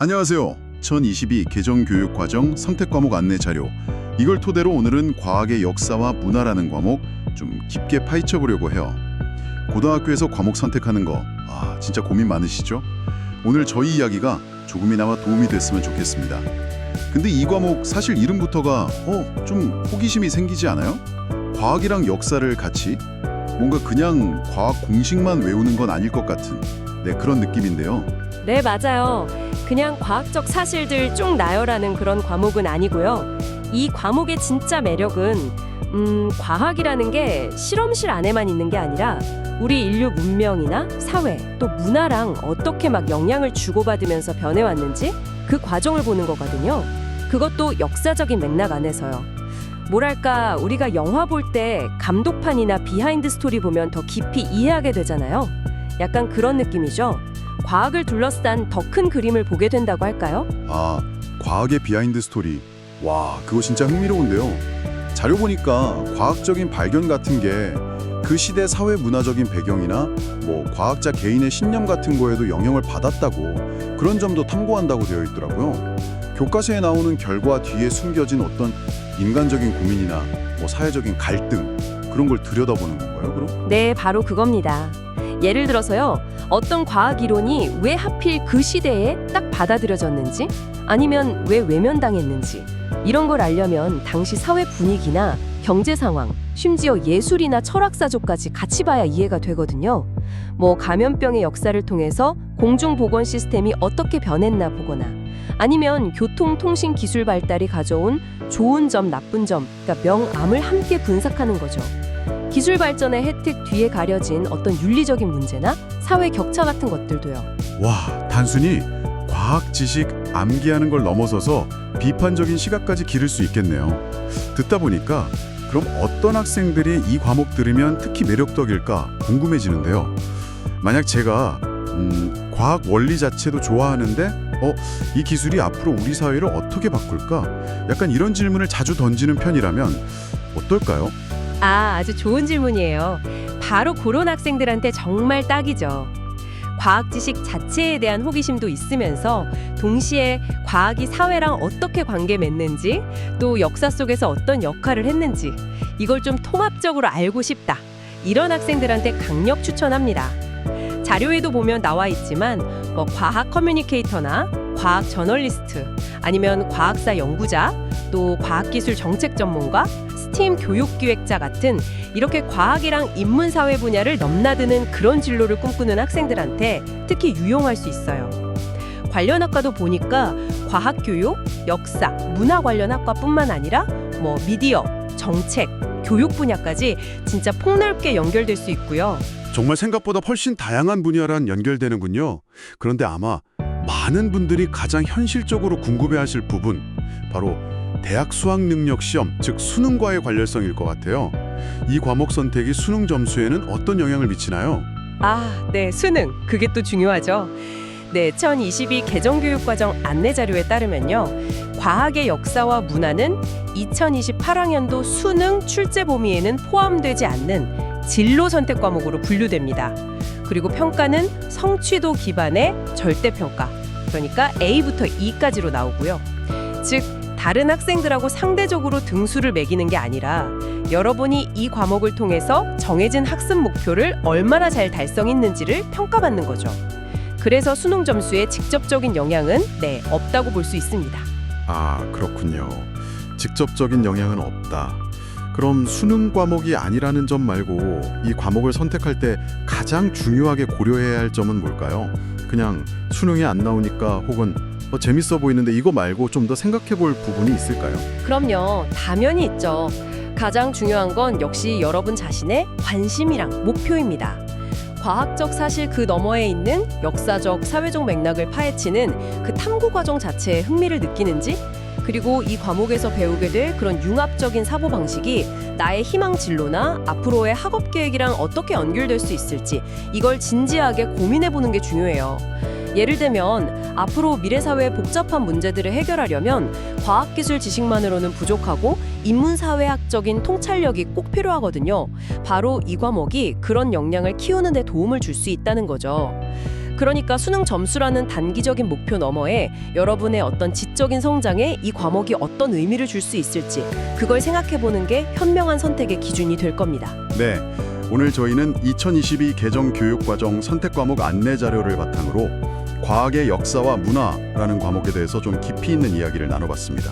안녕하세요. 2022 개정교육과정 선택과목 안내 자료. 이걸 토대로 오늘은 과학의 역사와 문화라는 과목 좀 깊게 파헤쳐 보려고 해요. 고등학교에서 과목 선택하는 거, 아, 진짜 고민 많으시죠? 오늘 저희 이야기가 조금이나마 도움이 됐으면 좋겠습니다. 근데 이 과목 사실 이름부터가 어, 좀 호기심이 생기지 않아요? 과학이랑 역사를 같이 뭔가 그냥 과학 공식만 외우는 건 아닐 것 같은 네, 그런 느낌인데요. 네, 맞아요. 그냥 과학적 사실들 쭉 나열하는 그런 과목은 아니고요. 이 과목의 진짜 매력은 음, 과학이라는 게 실험실 안에만 있는 게 아니라 우리 인류 문명이나 사회 또 문화랑 어떻게 막 영향을 주고받으면서 변해왔는지 그 과정을 보는 거거든요. 그것도 역사적인 맥락 안에서요. 뭐랄까 우리가 영화 볼 때 감독판이나 비하인드 스토리 보면 더 깊이 이해하게 되잖아요. 약간 그런 느낌이죠. 과학을 둘러싼 더 큰 그림을 보게 된다고 할까요? 아, 과학의 비하인드 스토리. 와, 그거 진짜 흥미로운데요. 자료 보니까 과학적인 발견 같은 게 그 시대 사회 문화적인 배경이나 뭐 과학자 개인의 신념 같은 거에도 영향을 받았다고 그런 점도 탐구한다고 되어 있더라고요. 교과서에 나오는 결과 뒤에 숨겨진 어떤 인간적인 고민이나 뭐 사회적인 갈등 그런 걸 들여다보는 건가요, 그럼? 네, 바로 그겁니다. 예를 들어서요. 어떤 과학 이론이 왜 하필 그 시대에 딱 받아들여졌는지 아니면 왜 외면당했는지 이런 걸 알려면 당시 사회 분위기나 경제 상황, 심지어 예술이나 철학사조까지 같이 봐야 이해가 되거든요. 뭐 감염병의 역사를 통해서 공중보건 시스템이 어떻게 변했나 보거나 아니면 교통통신 기술 발달이 가져온 좋은 점, 나쁜 점, 그러니까 명암을 함께 분석하는 거죠. 기술 발전의 혜택 뒤에 가려진 어떤 윤리적인 문제나 사회 격차 같은 것들도요. 와, 단순히 과학 지식 암기하는 걸 넘어서서 비판적인 시각까지 기를 수 있겠네요. 듣다 보니까 그럼 어떤 학생들이 이 과목 들으면 특히 매력적일까 궁금해지는데요. 만약 제가 음, 과학 원리 자체도 좋아하는데 어, 이 기술이 앞으로 우리 사회를 어떻게 바꿀까? 약간 이런 질문을 자주 던지는 편이라면 어떨까요? 아, 아주 좋은 질문이에요. 바로 그런 학생들한테 정말 딱이죠. 과학 지식 자체에 대한 호기심도 있으면서 동시에 과학이 사회랑 어떻게 관계 맺는지 또 역사 속에서 어떤 역할을 했는지 이걸 좀 통합적으로 알고 싶다. 이런 학생들한테 강력 추천합니다. 자료에도 보면 나와 있지만 뭐 과학 커뮤니케이터나 과학 저널리스트 아니면 과학사 연구자 또 과학기술 정책 전문가 스팀 교육기획자 같은 이렇게 과학이랑 인문사회 분야를 넘나드는 그런 진로를 꿈꾸는 학생들한테 특히 유용할 수 있어요. 관련 학과도 보니까 과학교육, 역사, 문화 관련 학과뿐만 아니라 뭐 미디어, 정책, 교육 분야까지 진짜 폭넓게 연결될 수 있고요. 정말 생각보다 훨씬 다양한 분야랑 연결되는군요. 그런데 아마 많은 분들이 가장 현실적으로 궁금해하실 부분 바로 대학 수학 능력 시험, 즉 수능과의 관련성일 것 같아요. 이 과목 선택이 수능 점수에는 어떤 영향을 미치나요? 아, 네, 수능. 그게 또 중요하죠. 네, 2022 개정교육과정 안내 자료에 따르면요. 과학의 역사와 문화는 2028학년도 수능 출제 범위에는 포함되지 않는 진로 선택 과목으로 분류됩니다. 그리고 평가는 성취도 기반의 절대 평가. 그러니까 A부터 E까지로 나오고요. 즉 다른 학생들하고 상대적으로 등수를 매기는 게 아니라 여러분이 이 과목을 통해서 정해진 학습 목표를 얼마나 잘 달성했는지를 평가받는 거죠. 그래서 수능 점수에 직접적인 영향은 네, 없다고 볼 수 있습니다. 아, 그렇군요. 직접적인 영향은 없다. 그럼 수능 과목이 아니라는 점 말고 이 과목을 선택할 때 가장 중요하게 고려해야 할 점은 뭘까요? 그냥 수능이 안 나오니까 혹은 어, 재밌어 보이는데 이거 말고 좀 더 생각해 볼 부분이 있을까요? 그럼요. 당연히 있죠. 가장 중요한 건 역시 여러분 자신의 관심이랑 목표입니다. 과학적 사실 그 너머에 있는 역사적, 사회적 맥락을 파헤치는 그 탐구 과정 자체에 흥미를 느끼는지 그리고 이 과목에서 배우게 될 그런 융합적인 사고 방식이 나의 희망 진로나 앞으로의 학업 계획이랑 어떻게 연결될 수 있을지 이걸 진지하게 고민해 보는 게 중요해요. 예를 들면 앞으로 미래 사회의 복잡한 문제들을 해결하려면 과학기술 지식만으로는 부족하고 인문사회학적인 통찰력이 꼭 필요하거든요. 바로 이 과목이 그런 역량을 키우는 데 도움을 줄 수 있다는 거죠. 그러니까 수능 점수라는 단기적인 목표 너머에 여러분의 어떤 지적인 성장에 이 과목이 어떤 의미를 줄 수 있을지 그걸 생각해 보는 게 현명한 선택의 기준이 될 겁니다. 네, 오늘 저희는 2022 개정 교육과정 선택 과목 안내 자료를 바탕으로 과학의 역사와 문화라는 과목에 대해서 좀 깊이 있는 이야기를 나눠봤습니다.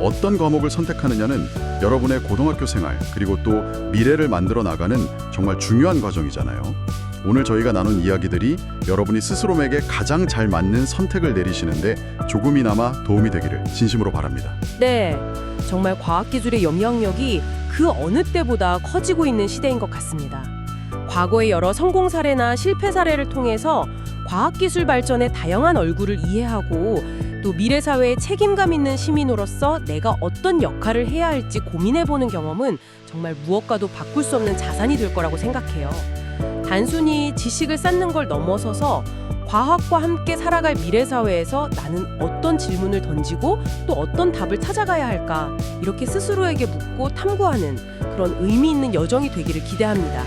어떤 과목을 선택하느냐는 여러분의 고등학교 생활 그리고 또 미래를 만들어 나가는 정말 중요한 과정이잖아요. 오늘 저희가 나눈 이야기들이 여러분이 스스로에게 가장 잘 맞는 선택을 내리시는데 조금이나마 도움이 되기를 진심으로 바랍니다. 네, 정말 과학 기술의 영향력이 그 어느 때보다 커지고 있는 시대인 것 같습니다. 과거의 여러 성공 사례나 실패 사례를 통해서 과학 기술 발전의 다양한 얼굴을 이해하고 또 미래 사회에 책임감 있는 시민으로서 내가 어떤 역할을 해야 할지 고민해 보는 경험은 정말 무엇과도 바꿀 수 없는 자산이 될 거라고 생각해요. 단순히 지식을 쌓는 걸 넘어서서 과학과 함께 살아갈 미래 사회에서 나는 어떤 질문을 던지고 또 어떤 답을 찾아가야 할까 이렇게 스스로에게 묻고 탐구하는 그런 의미 있는 여정이 되기를 기대합니다.